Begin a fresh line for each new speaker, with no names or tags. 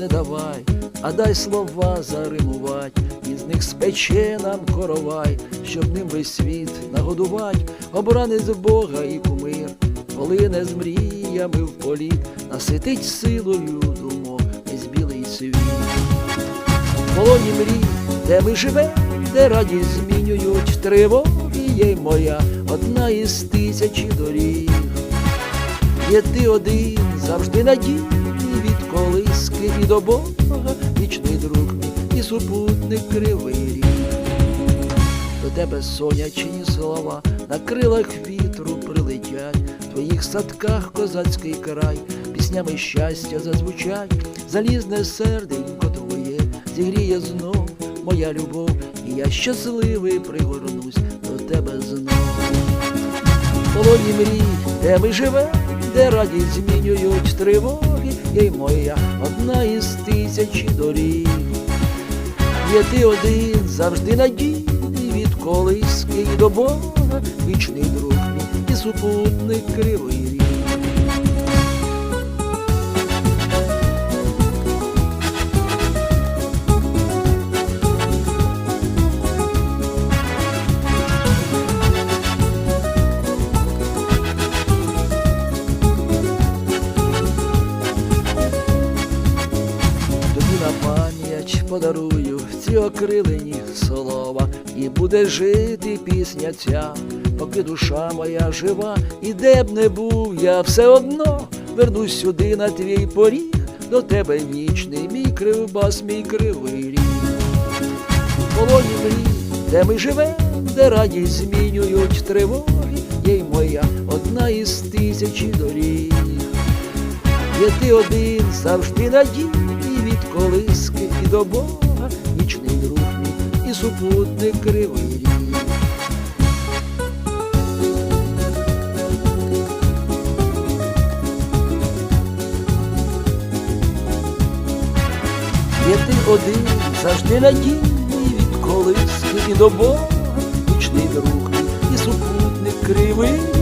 Не давай, а дай слова заримувать, із них спече нам коровай, щоб ним весь світ нагодувать, обранець Бога і кумир, коли не з мріями в політ, наситить силою думок весь білий світ. Полоні мрій, де ми живем, де радість змінюють тривоги, є моя одна із тисячі доріг. Є ти один, завжди надійний від колиски і до Бога, вічний друг і супутник кривий рік. До тебе сонячні слова на крилах вітру прилетять, в садках козацький край, піснями щастя зазвучать, залізне серденько твоє, зігріє знов моя любов, і я щасливий пригорнусь до тебе знов. Полоні мрій, де ми живем, де радість змінюють тривоги, є й моя одна із тисячі доріг. Є ти один, завжди надійний від колиски до Бога, вічний друг супутник кривий ріг. Подарую ці окрилені слова, і буде жити пісня ця, поки душа моя жива, і де б не був я все одно вернусь сюди на твій поріг, до тебе вічний мій кривбас, мій кривий ріг. Полоні мрій, де ми живем, де радість змінюють тривоги, є й моя одна із тисячі доріг. Є ти один завжди надійний від колиски і до Бога, вічний друг мій і супутник кривий ріг. Є ти один завжди надійний від колиски і до Бога, вічний друг і супутник кривий